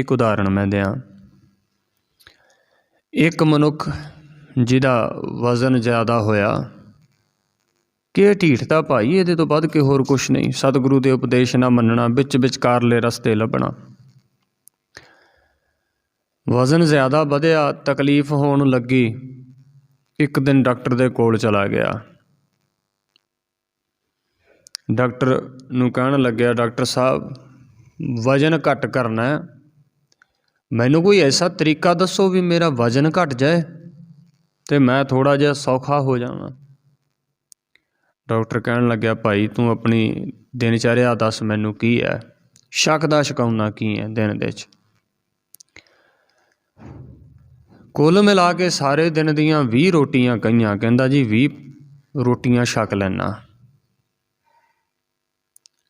ਇੱਕ ਉਦਾਹਰਣ ਮੈਂ ਦਿਆਂ। ਇੱਕ ਮਨੁੱਖ ਜਿਹਦਾ ਵਜ਼ਨ ਜ਼ਿਆਦਾ ਹੋਇਆ, ਕਿ ਇਹ ਢੀਠ ਤਾਂ ਭਾਈ, ਇਹਦੇ ਤੋਂ ਵੱਧ ਕੇ ਹੋਰ ਕੁਛ ਨਹੀਂ। ਸਤਿਗੁਰੂ ਦੇ ਉਪਦੇਸ਼ ਨਾ ਮੰਨਣਾ ਵਿੱਚ ਵਿਚਕਾਰਲੇ ਰਸਤੇ ਲੱਭਣਾ। ਵਜ਼ਨ ਜ਼ਿਆਦਾ ਵਧਿਆ, ਤਕਲੀਫ ਹੋਣ ਲੱਗੀ। ਇੱਕ ਦਿਨ ਡਾਕਟਰ ਦੇ ਕੋਲ ਚਲਾ ਗਿਆ। ਡਾਕਟਰ ਨੂੰ ਕਹਿਣ ਲੱਗਿਆ, ਡਾਕਟਰ ਸਾਹਿਬ, ਵਜ਼ਨ ਘੱਟ ਕਰਨਾ ਹੈ। ਮੈਨੂੰ ਕੋਈ ਐਸਾ ਤਰੀਕਾ ਦੱਸੋ ਵੀ ਮੇਰਾ ਵਜ਼ਨ ਘਟ ਜਾਏ ਤੇ ਮੈਂ ਥੋੜਾ ਜਿਹਾ ਸੌਖਾ ਹੋ ਜਾਵਾਂ। ਡਾਕਟਰ ਕਹਿਣ ਲੱਗਿਆ, ਭਾਈ, ਤੂੰ ਆਪਣੀ ਦਿਨਚਰਿਆ ਦੱਸ ਮੈਨੂੰ ਕੀ ਹੈ ਸ਼ੱਕ ਦਾ ਸ਼ਿਕਾਉਣਾ ਕੀ ਹੈ ਦਿਨ ਦੇ ਵਿੱਚ? ਕੁੱਲ ਮਿਲਾ ਕੇ ਸਾਰੇ ਦਿਨ ਦੀਆਂ 20 ਰੋਟੀਆਂ ਕਹੀਆਂ, ਕਹਿੰਦਾ, ਜੀ 20 ਰੋਟੀਆਂ ਛਕ ਲੈਣਾ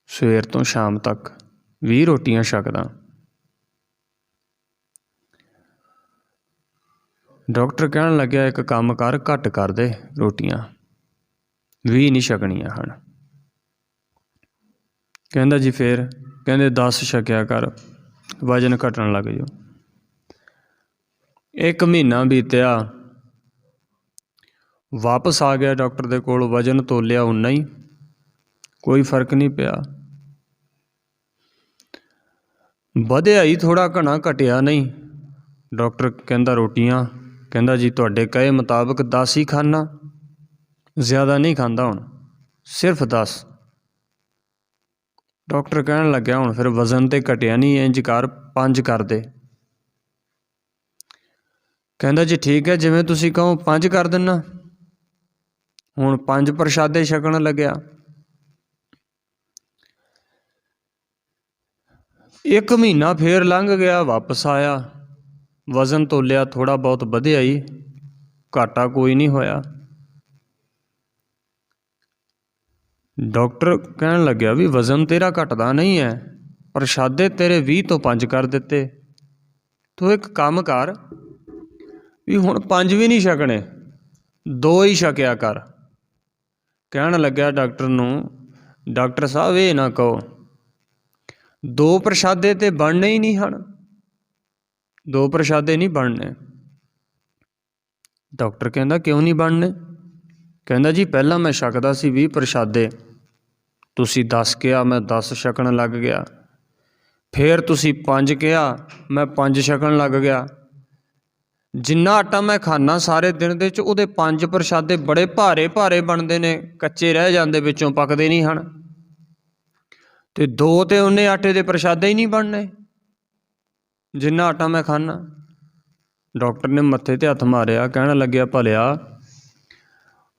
ਸਵੇਰ ਤੋਂ ਸ਼ਾਮ ਤੱਕ 20 ਰੋਟੀਆਂ ਛਕਦਾ। ਡਾਕਟਰ ਕਹਿਣ ਲੱਗਿਆ ਇੱਕ ਕੰਮ ਕਰ, ਘੱਟ ਕਰ ਦੇ ਰੋਟੀਆਂ। ਵੀ ਨਹੀਂ ਛਕਣੀਆਂ ਹਨ। ਕਹਿੰਦਾ ਜੀ ਫੇਰ, ਕਹਿੰਦੇ 10 ਛਕਿਆ ਕਰ, ਵਜਨ ਘਟਣ ਲੱਗ ਜਾਓ ਇੱਕ ਮਹੀਨਾ ਬੀਤਿਆ। ਵਾਪਸ ਆ ਗਿਆ ਡਾਕਟਰ ਦੇ ਕੋਲ, ਵਜਨ ਤੋਲਿਆ ਉਨਾ ਹੀ। ਕੋਈ ਫ਼ਰਕ ਨਹੀਂ ਪਿਆ। ਵਧਿਆ ਹੀ ਥੋੜਾ ਘਣਾ ਘਟਿਆ ਨਹੀਂ। ਡਾਕਟਰ ਕਹਿੰਦਾ ਰੋਟੀਆਂ ਕਹਿੰਦਾ ਜੀ, ਤੁਹਾਡੇ ਕਹੇ ਮੁਤਾਬਕ 10 ਹੀ ਖਾਣਾ ਜ਼ਿਆਦਾ ਨਹੀਂ ਖਾਂਦਾ ਹੁਣ, ਸਿਰਫ 10 ਡਾਕਟਰ ਕਹਿਣ ਲੱਗਿਆ ਹੁਣ, ਫਿਰ ਵਜ਼ਨ ਤੇ ਘਟਿਆ ਨਹੀਂ, ਇੰਜ ਕਰ 5 ਕਰ ਦੇ। ਕਹਿੰਦਾ ਜੀ, ਠੀਕ ਹੈ, ਜਿਵੇਂ ਤੁਸੀਂ ਕਹੋ 5 ਕਰ ਦਿੰਨਾ। ਹੁਣ 5 ਪ੍ਰਸ਼ਾਦੇ ਛਕਣ ਲੱਗਿਆ। ਇੱਕ ਮਹੀਨਾ ਫੇਰ ਲੰਘ ਗਿਆ, ਵਾਪਸ ਆਇਆ। ਵਜ਼ਨ ਤੋਲਿਆ ਥੋੜਾ ਬਹੁਤ ਵਧਿਆ ਹੀ ਘਾਟਾ ਕੋਈ ਨਹੀਂ ਹੋਇਆ। ਡਾਕਟਰ ਕਹਿਣ ਲੱਗਿਆ ਵੀ ਵਜ਼ਨ ਤੇਰਾ ਘਟਦਾ ਨਹੀਂ ਹੈ ਪ੍ਰਸ਼ਾਦੇ ਤੇਰੇ 20 ਤੋਂ 5 ਕਰ ਦਿੱਤੇ। ਤੂੰ ਇੱਕ ਕੰਮ ਕਰ, ਵੀ ਹੁਣ 5 ਵੀ ਨਹੀਂ ਛਕਣੇ, ਦੋ ਹੀ ਛਕਿਆ ਕਰ। ਕਹਿਣ ਲੱਗਿਆ ਡਾਕਟਰ ਨੂੰ, ਡਾਕਟਰ ਸਾਹਿਬ ਇਹ ਨਾ ਕਹੋ, ਦੋ ਪ੍ਰਸ਼ਾਦੇ ਤੇ ਬਣਨੇ ਹੀ ਨਹੀਂ ਹਨ। ਦੋ ਪ੍ਰਸ਼ਾਦੇ ਨਹੀਂ ਬਣਨੇ। ਡਾਕਟਰ ਕਹਿੰਦਾ, ਕਿਉਂ ਨਹੀਂ ਬਣਨੇ? ਕਹਿੰਦਾ, ਜੀ, ਪਹਿਲਾਂ ਮੈਂ ਛਕਦਾ ਸੀ 20 ਪ੍ਰਸ਼ਾਦੇ। ਤੁਸੀਂ 10 ਕਿਹਾ, ਮੈਂ 10 ਛਕਣ ਲੱਗ ਗਿਆ। ਫਿਰ ਤੁਸੀਂ 5 ਕਿਹਾ, ਮੈਂ 5 ਛਕਣ ਲੱਗ ਗਿਆ। ਜਿੰਨਾ ਆਟਾ ਮੈਂ ਖਾਣਾ ਸਾਰੇ ਦਿਨ ਦੇ ਵਿੱਚ, ਉਹਦੇ ਪੰਜ ਪ੍ਰਸ਼ਾਦੇ ਬੜੇ ਭਾਰੇ ਭਾਰੇ ਬਣਦੇ ਨੇ, ਕੱਚੇ ਰਹਿ ਜਾਂਦੇ, ਵਿੱਚੋਂ ਪੱਕਦੇ ਨਹੀਂ ਹਨ। ਤੇ ਦੋ ਤੇ ਉਹਨੇ ਆਟੇ ਦੇ ਪ੍ਰਸ਼ਾਦੇ ਹੀ ਨਹੀਂ ਬਣਨੇ। ਜਿੰਨਾ ਆਟਾ ਮੈਂ ਖਾਣਾ ਡਾਕਟਰ ਨੇ ਮੱਥੇ ਤੇ ਹੱਥ ਮਾਰਿਆ, ਕਹਿਣ ਲੱਗਿਆ, ਭਲਿਆ,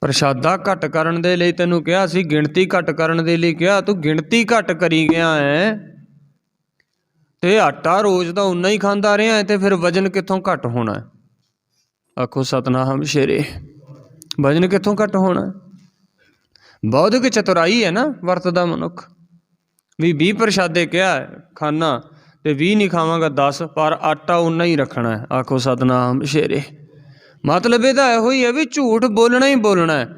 ਪ੍ਰਸ਼ਾਦਾ ਘੱਟ ਕਰਨ ਦੇ ਲਈ ਤੈਨੂੰ ਕਿਹਾ ਸੀ, ਗਿਣਤੀ ਘੱਟ ਕਰਨ ਦੇ ਲਈ ਕਿਹਾ, ਤੂੰ ਗਿਣਤੀ ਘੱਟ ਕਰੀ ਗਿਆ ਹੈ। ਤੇ ਆਟਾ ਰੋਜ਼ ਦਾ ਉਨਾ ਹੀ ਖਾਂਦਾ ਰਿਹਾ ਤੇ ਫਿਰ ਵਜਨ ਕਿੱਥੋਂ ਘੱਟ ਹੋਣਾ ਆਖੋ, ਸਤਨਾਮ ਸ਼ੇਰੇ, ਵਜਨ ਕਿੱਥੋਂ ਘੱਟ ਹੋਣਾ ਬੌਧਿਕ ਚਤੁਰਾਈ ਹੈ ਨਾ ਵਰਤਦਾ ਮਨੁੱਖ। ਵੀ 20 ਪ੍ਰਸ਼ਾਦੇ ਕਿਹਾ ਹੈ ਖਾਣਾ ਤੇ 20 ਨਹੀਂ ਖਾਵਾਂਗਾ 10 ਪਰ ਆਟਾ ਉਨਾ ਹੀ ਰੱਖਣਾ ਹੈ। ਆਖੋ ਸਤਨਾਮ ਸ਼ੇਰੇ। ਮਤਲਬ ਇਹਦਾ ਇਹੋ ਹੀ ਹੈ ਵੀ ਝੂਠ ਬੋਲਣਾ ਹੀ ਬੋਲਣਾ ਹੈ।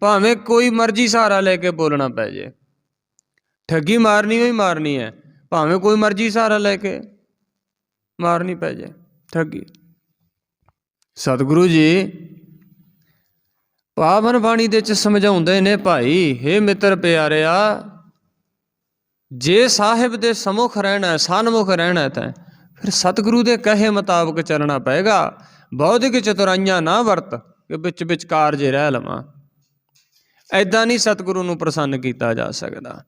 ਭਾਵੇਂ ਕੋਈ ਮਰਜ਼ੀ ਸਹਾਰਾ ਲੈ ਕੇ ਬੋਲਣਾ ਪੈ ਜੇ। ਠੱਗੀ ਮਾਰਨੀ ਹੋਈ ਮਾਰਨੀ ਹੈ। ਭਾਵੇਂ ਕੋਈ ਮਰਜ਼ੀ ਸਹਾਰਾ ਲੈ ਕੇ ਮਾਰਨੀ ਪੈ ਜੇ। ਠੱਗੀ। ਸਤਿਗੁਰੂ ਜੀ, ਪਾਵਨ ਬਾਣੀ ਦੇ ਚ ਸਮਝਾਉਂਦੇ ਨੇ ਭਾਈ हे ਮਿੱਤਰ ਪਿਆਰਿਆ ਜੇ ਸਾਹਿਬ ਦੇ ਸਮੁਖ ਰਹਿਣਾ ਹੈ ਸਨਮੁਖ ਰਹਿਣਾ ਤਾਂ, ਫਿਰ ਸਤਿਗੁਰੂ ਦੇ ਕਹੇ ਮੁਤਾਬਕ ਚੱਲਣਾ ਪਏਗਾ। ਬੌਧਿਕ ਚਤੁਰਾਈਆਂ ਨਾ ਵਰਤ ਕਿ ਵਿੱਚ ਵਿਚਕਾਰ ਜੇ ਰਹਿ ਲਵਾਂ। ਐਦਾਂ ਨਹੀਂ ਸਤਿਗੁਰੂ ਨੂੰ ਪ੍ਰਸੰਨ ਕੀਤਾ ਜਾ ਸਕਦਾ।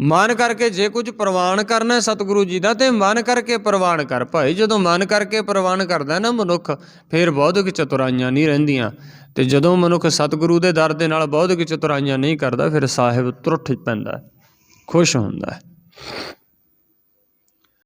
ਮਨ ਕਰਕੇ ਜੇ ਕੁਝ ਪ੍ਰਵਾਨ ਕਰਨਾ ਸਤਿਗੁਰੂ ਜੀ ਦਾ, ਤੇ ਮਨ ਕਰਕੇ ਪ੍ਰਵਾਨ ਕਰ ਭਾਈ। ਜਦੋਂ ਮਨ ਕਰਕੇ ਪ੍ਰਵਾਨ ਕਰਦਾ ਨਾ ਮਨੁੱਖ, ਫਿਰ ਬੌਧਿਕ ਚਤੁਰਾਈਆਂ ਨਹੀਂ ਰਹਿੰਦੀਆਂ। ਤੇ ਜਦੋਂ ਮਨੁੱਖ ਸਤਿਗੁਰੂ ਦੇ ਦਰ ਦੇ ਨਾਲ ਬੌਧਿਕ ਚਤੁਰਾਈਆਂ ਨਹੀਂ ਕਰਦਾ, ਫਿਰ ਸਾਹਿਬ ਤਰੁੱਠ ਪੈਂਦਾ। ਖੁਸ਼ ਹੁੰਦਾ